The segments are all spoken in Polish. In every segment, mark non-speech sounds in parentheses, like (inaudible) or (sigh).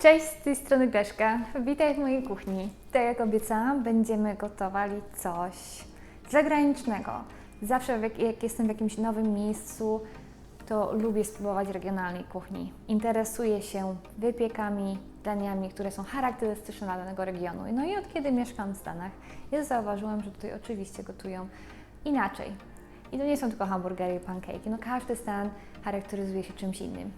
Cześć, z tej strony Greszka. Witaj w mojej kuchni. Tak jak obiecałam, będziemy gotowali coś zagranicznego. Zawsze jak, jestem w jakimś nowym miejscu, to lubię spróbować regionalnej kuchni. Interesuję się wypiekami, daniami, które są charakterystyczne dla danego regionu. No i od kiedy mieszkam w Stanach, ja zauważyłam, że tutaj oczywiście gotują inaczej. I to nie są tylko hamburgery i pankejki. No każdy stan charakteryzuje się czymś innym.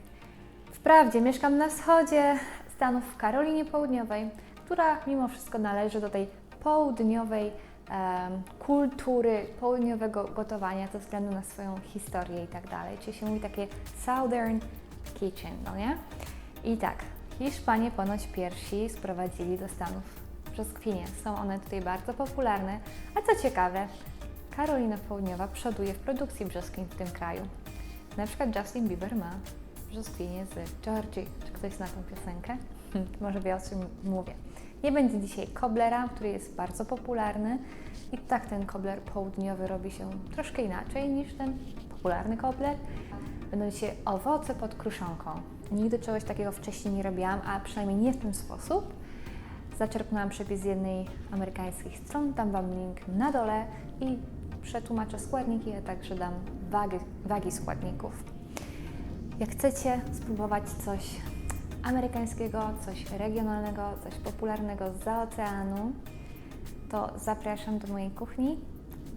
Wprawdzie mieszkam na wschodzie Stanów w Karolinie Południowej, która mimo wszystko należy do tej południowej kultury, południowego gotowania ze względu na swoją historię i tak dalej. Czyli się mówi takie Southern Kitchen, no nie? I tak, Hiszpanie ponoć pierwsi sprowadzili do Stanów brzoskwinie. Są one tutaj bardzo popularne, a co ciekawe, Karolina Południowa przoduje w produkcji brzoskwiń w tym kraju. Na przykład Justin Bieber ma brzoskwinie z Georgii. Czy ktoś zna tą piosenkę? (laughs) Może wie o czym mówię. Nie będzie dzisiaj koblera, który jest bardzo popularny. I tak ten kobler południowy robi się troszkę inaczej niż ten popularny kobler. Będą dzisiaj owoce pod kruszonką. Nigdy czegoś takiego wcześniej nie robiłam, a przynajmniej nie w ten sposób. Zaczerpnęłam przepis z jednej amerykańskich stron, dam Wam link na dole i przetłumaczę składniki, a także dam wagi, wagi składników. Jak chcecie spróbować coś amerykańskiego, coś regionalnego, coś popularnego z oceanu, to zapraszam do mojej kuchni.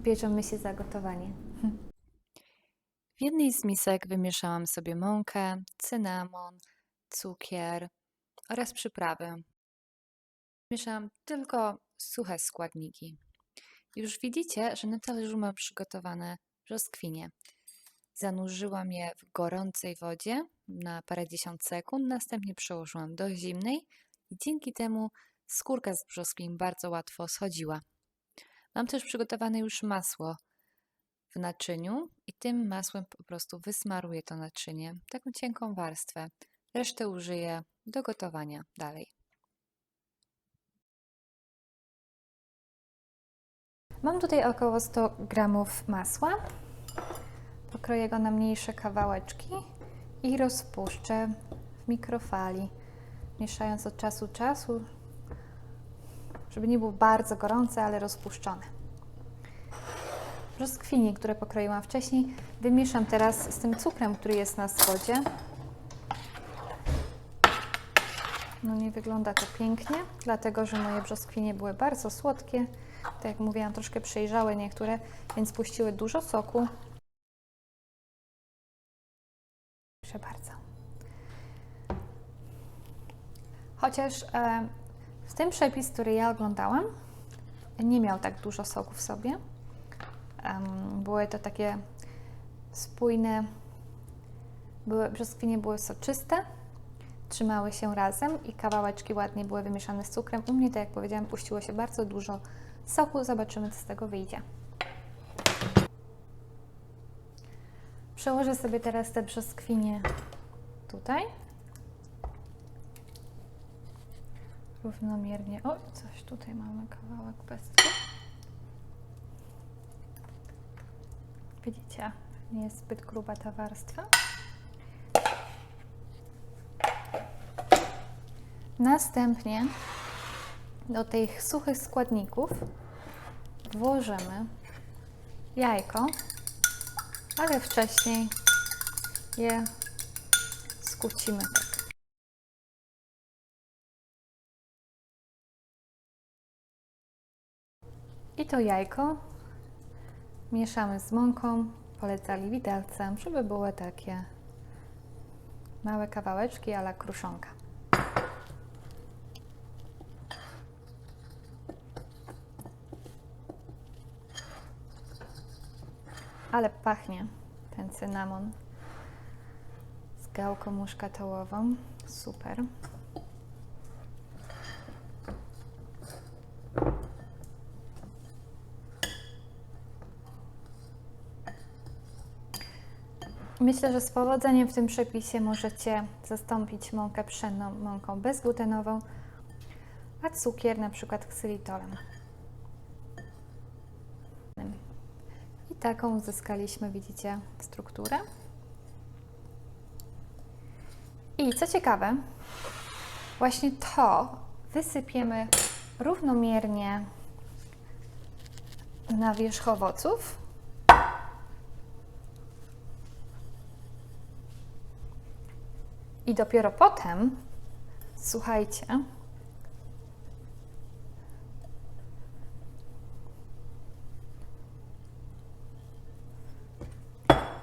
Bierzemy się za gotowanie. W jednej z misek wymieszałam sobie mąkę, cynamon, cukier oraz przyprawy. Mieszałam tylko suche składniki. Już widzicie, że na talerzu mam przygotowane brzoskwinie. Zanurzyłam je w gorącej wodzie na parędziesiąt sekund, następnie przełożyłam do zimnej i dzięki temu skórka z brzoskwin bardzo łatwo schodziła. Mam też przygotowane już masło w naczyniu i tym masłem po prostu wysmaruję to naczynie, taką cienką warstwę. Resztę użyję do gotowania dalej. Mam tutaj około 100 gramów masła. Pokroję go na mniejsze kawałeczki i rozpuszczę w mikrofali, mieszając od czasu do czasu, żeby nie było bardzo gorące, ale rozpuszczone. Brzoskwinie, które pokroiłam wcześniej, wymieszam teraz z tym cukrem, który jest na spodzie. No nie wygląda to pięknie, dlatego że moje brzoskwinie były bardzo słodkie. Tak jak mówiłam, troszkę przejrzałe niektóre, więc puściły dużo soku. Proszę bardzo. Chociaż e, w tym przepis, który ja oglądałam, nie miał tak dużo soku w sobie. Były to takie spójne, były, brzoskwinie były soczyste, trzymały się razem i kawałeczki ładnie były wymieszane z cukrem. U mnie, tak jak powiedziałam, puściło się bardzo dużo soku. Zobaczymy, co z tego wyjdzie. Przełożę sobie teraz te brzoskwinie tutaj. Równomiernie. O, coś tutaj mamy, kawałek pestki. Widzicie, nie jest zbyt gruba ta warstwa. Następnie do tych suchych składników włożymy jajko, ale wcześniej je skłócimy tak. I to jajko mieszamy z mąką, polecali widelcem, żeby były takie małe kawałeczki, ale kruszonka. Ale pachnie ten cynamon z gałką muszkatołową. Super. Myślę, że z powodzeniem w tym przepisie możecie zastąpić mąkę pszenną mąką bezglutenową, a cukier na przykład ksylitolem. I taką uzyskaliśmy, widzicie, strukturę. I co ciekawe, Właśnie to wysypiemy równomiernie na wierzch owoców. I dopiero potem, słuchajcie,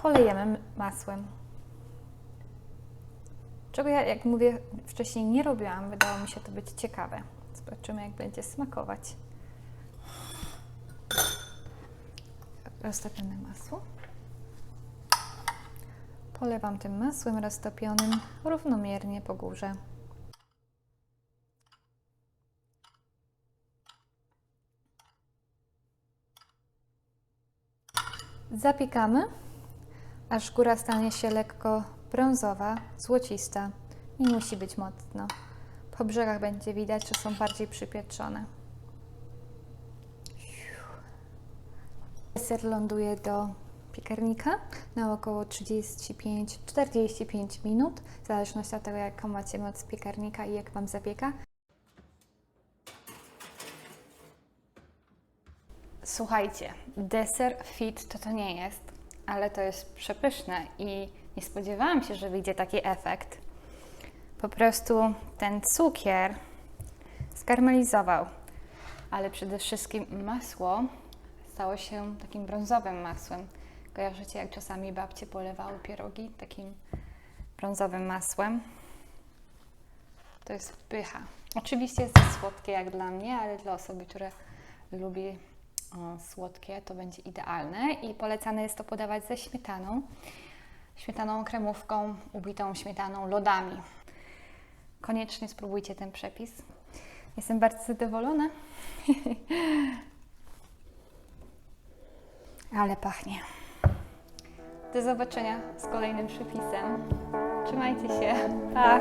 polejemy masłem. Czego ja, jak mówię, wcześniej nie robiłam, wydało mi się to być ciekawe. Zobaczymy, jak będzie smakować. Roztopione masło. Polewam tym masłem roztopionym równomiernie po górze. Zapiekamy, aż góra stanie się lekko brązowa, złocista. Nie musi być mocno. Po brzegach będzie widać, że są bardziej przypieczone. Ser ląduje do piekarnika na około 35-45 minut, w zależności od tego, jaką macie moc piekarnika i jak Wam zapieka. Słuchajcie, deser fit to to nie jest, ale to jest przepyszne i nie spodziewałam się, że wyjdzie taki efekt. Po prostu ten cukier skarmelizował, ale przede wszystkim masło stało się takim brązowym masłem. Kojarzycie, jak czasami babcie polewały pierogi takim brązowym masłem? To jest pycha. Oczywiście jest to słodkie jak dla mnie, ale dla osoby, która lubi słodkie, to będzie idealne i polecane jest to podawać ze śmietaną. Śmietaną kremówką, ubitą śmietaną, lodami. Koniecznie spróbujcie ten przepis. Jestem bardzo zadowolona. (laughs) Ale pachnie. Do zobaczenia z kolejnym przepisem. Trzymajcie się. Pa!